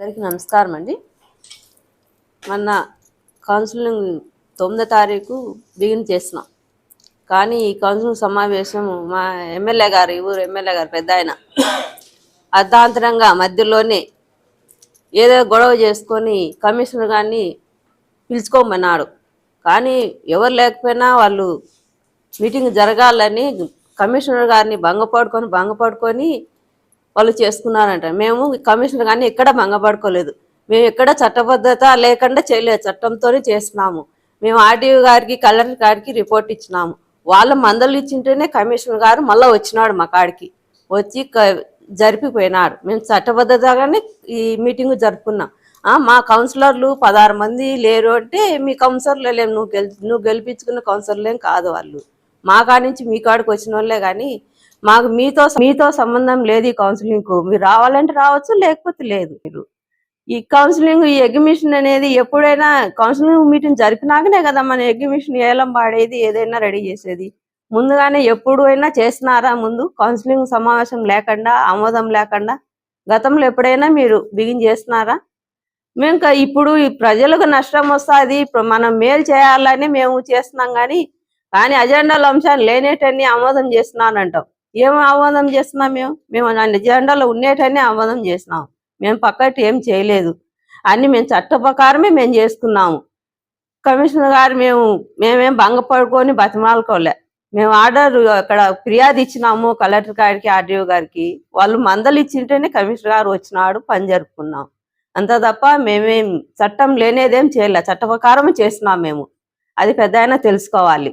అందరికీ నమస్కారం అండి. మొన్న కౌన్సిలింగ్ తొమ్మిదో తారీఖు బిగిన్ చేసినాం కానీ ఈ కౌన్సిలింగ్ సమావేశం మా ఎమ్మెల్యే గారు ఈ ఊరు ఎమ్మెల్యే గారు పెద్ద ఆయన అర్ధాంతరంగా మధ్యలోనే ఏదో గొడవ చేసుకొని కమిషనర్ గారిని పిలుచుకోమన్నాడు. కానీ ఎవరు లేకపోయినా వాళ్ళు మీటింగ్ జరగాలని కమిషనర్ గారిని భంగపడుకొని భంగపడుకొని వాళ్ళు చేసుకున్నారంట. మేము కమిషనర్ కానీ ఎక్కడ భంగపడుకోలేదు మేము ఎక్కడ చట్టబద్ధత లేకుండా చేయలేదు. చట్టంతోనే చేస్తున్నాము మేము ఆర్డీఓ గారికి కలెక్టర్ గారికి రిపోర్ట్ ఇచ్చినాము. వాళ్ళ మందలు ఇచ్చింటేనే కమిషనర్ గారు మళ్ళీ వచ్చినాడు మా కాడికి. వచ్చి జరిపిపోయినాడు. మేము చట్టబద్ధతగానే ఈ మీటింగ్ జరుపుకున్నాం. మా కౌన్సిలర్లు పదహారు మంది లేరు అంటే మీ కౌన్సిలర్లు లేము నువ్వు గెలి నువ్వు గెలిపించుకున్న కౌన్సిలర్లేం కాదు వాళ్ళు. మా కాడి నుంచి మీ కాడికి వచ్చిన వాళ్ళే కానీ మాకు మీతో మీతో సంబంధం లేదు ఈ కౌన్సిలింగ్ మీరు రావాలంటే రావచ్చు లేకపోతే లేదు. మీరు ఈ కౌన్సిలింగ్ ఈ ఎగ్జిబిషన్ అనేది ఎప్పుడైనా కౌన్సిలింగ్ మీటింగ్ జరిపినాకనే కదా మన ఎగ్జిబిషన్ ఏలం పాడేది ఏదైనా రెడీ చేసేది. ముందుగానే ఎప్పుడు అయినా చేసినారా ముందు? కౌన్సిలింగ్ సమావేశం లేకుండా ఆమోదం లేకుండా గతంలో ఎప్పుడైనా మీరు బిగిన్ చేస్తున్నారా మేము ఇంకా ఇప్పుడు ప్రజలకు నష్టం వస్తుంది మనం మేలు చేయాలని మేము చేస్తున్నాం కానీ కానీ అజెండాలో అంశాలు లేనేటన్ని ఆమోదం చేస్తున్నాను అంటాం ఏం ఆమోదం చేస్తున్నాం మేము? మేము నిజెండాలో ఉండేటనే ఆమోదం చేస్తున్నాం. మేము పక్కటి ఏం చేయలేదు. అన్ని మేము చట్ట ప్రకారమే మేము చేసుకున్నాము. కమిషనర్ గారు మేము మేమేం భంగపడుకొని బతిమాలుకోలే. మేము ఆర్డర్ అక్కడ ఫిర్యాదు ఇచ్చినాము కలెక్టర్ గారికి ఆర్డీఓ గారికి. వాళ్ళు మందలు ఇచ్చింటేనే కమిషనర్ గారు వచ్చినాడు పని జరుపుకున్నాం. అంత తప్ప మేమేం చట్టం లేనేదేం చేయలే. చట్ట ప్రకారం చేస్తున్నాం మేము. అది పెద్ద తెలుసుకోవాలి.